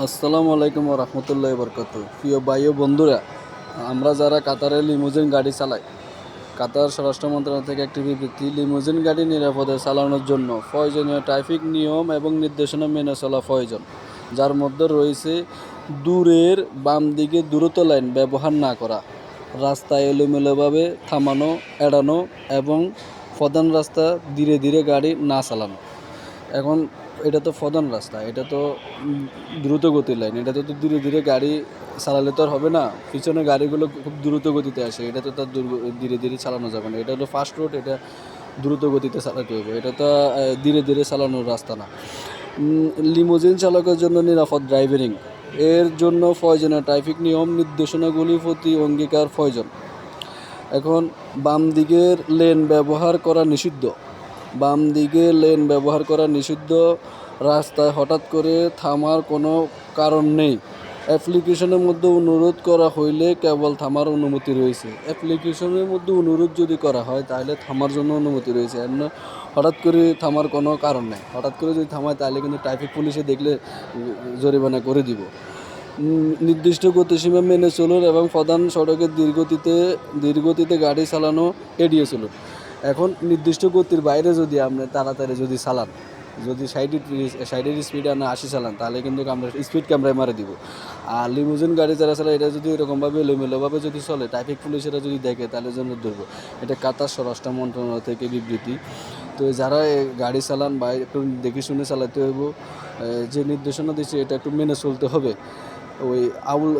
আসসালামু আলাইকুম রহমতুল্লাহ বরকত। প্রিয় ভাই ও বন্ধুরা, আমরা যারা কাতারে লিমুজিন গাড়ি চালাই, কাতার স্বরাষ্ট্র মন্ত্রণালয় থেকে একটি বিবৃতি, লিমুজিন গাড়ি নিরাপদে চালানোর জন্য প্রয়োজনীয় ট্রাফিক নিয়ম এবং নির্দেশনা মেনে চলা প্রয়োজন, যার মধ্যে রয়েছে দূরের বাম দিকে দ্রুত লাইন ব্যবহার না করা, রাস্তায় এলোমেলোভাবে থামানো, এড়ানো এবং প্রধান রাস্তা ধীরে ধীরে গাড়ি না চালানো। এখন এটা তো প্রধান রাস্তা, এটা তো দ্রুত গতির লাইন এটা তো তো ধীরে ধীরে গাড়ি চালালে তো আর হবে না। পিছনে গাড়িগুলো খুব দ্রুত গতিতে আসে, এটা তো তার ধীরে ধীরে চালানো যাবে না। এটা হলো ফাস্ট রোড এটা দ্রুত গতিতে চালাতে হবে। এটা তো ধীরে ধীরে চালানোর রাস্তা না। লিমোজিন চালকের জন্য নিরাপদ ড্রাইভিং এর জন্য প্রয়োজনীয় ট্রাফিক নিয়ম নির্দেশনাগুলির প্রতি অঙ্গীকার প্রয়োজন এখন বাম দিকের লেন ব্যবহার করা নিষিদ্ধ। বাম দিকে লেন ব্যবহার করা নিষিদ্ধ রাস্তায় হঠাৎ করে থামার কোনো কারণ নেই। অ্যাপ্লিকেশনের মধ্যে অনুরোধ করা হইলে কেবল থামার অনুমতি রয়েছে। অ্যাপ্লিকেশনের মধ্যে অনুরোধ যদি করা হয়, তাহলে থামার জন্য অনুমতি রয়েছে। এমন হঠাৎ করে থামার কোনো কারণ নেই। হঠাৎ করে যদি থামায়, তাহলে কিন্তু ট্রাফিক পুলিশে দেখলে জরিমানা করে দিব। নির্দিষ্ট গতিসীমা মেনে চলুন এবং প্রধান সড়কের দীর্ঘতিতে দীর্ঘতিতে গাড়ি চালানো এড়িয়ে চলুন। এখন নির্দিষ্ট গতির বাইরে যদি আপনি তাড়াতাড়ি যদি চালান, যদি সাইডের সাইডের স্পিডে আপনি আশি চালান, তাহলে কিন্তু আমরা স্পিড ক্যামেরায় মারে দিব। আর লিমুজিন গাড়ি যারা চালায় এটা যদি এরকমভাবে এলোমেলোভাবে যদি চলে ট্রাফিক পুলিশেরা যদি দেখে, তাহলে জন্য ধরবো এটা কাতার স্বরাষ্ট্র মন্ত্রণালয় থেকে বিবৃতি। তো যারা গাড়ি চালান বা একটু দেখে শুনে চালাতে হইব যে নির্দেশনা দিচ্ছে, এটা একটু মেনে চলতে হবে। ওই আউল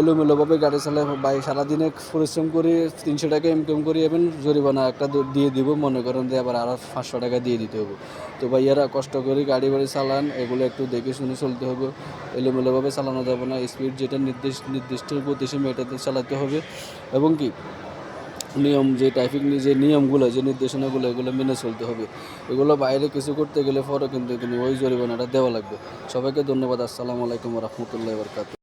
এলোমেলোভাবে গাড়ি চালায় বা সারাদিনে পরিশ্রম করে, তিনশো টাকা ইনকাম করি এবং জরিমানা একটা দিয়ে দিব, মনে করেন যে আবার আরও পাঁচশো টাকা দিয়ে দিতে হবে। তো ভাইয়ারা কষ্ট করে গাড়ি বাড়ি চালান, এগুলো একটু দেখে শুনে চলতে হবে। এলোমেলোভাবে চালানো যাবে না স্পিড যেটা নির্দিষ্ট নির্দিষ্ট গতিসীমা এটাতে চালাতে হবে। এবং কি, নিয়ম যে ট্রাফিক যে নিয়মগুলো, যে নির্দেশনাগুলো, এগুলো মেনে চলতে হবে। এগুলো বাইরে কিছু করতে গেলে পরে কিন্তু কিন্তু ওই জরিমানাটা দেওয়া লাগবে। সবাইকে ধন্যবাদ, আসসালামু আলাইকুম রহমতুল্লাহ বরকাত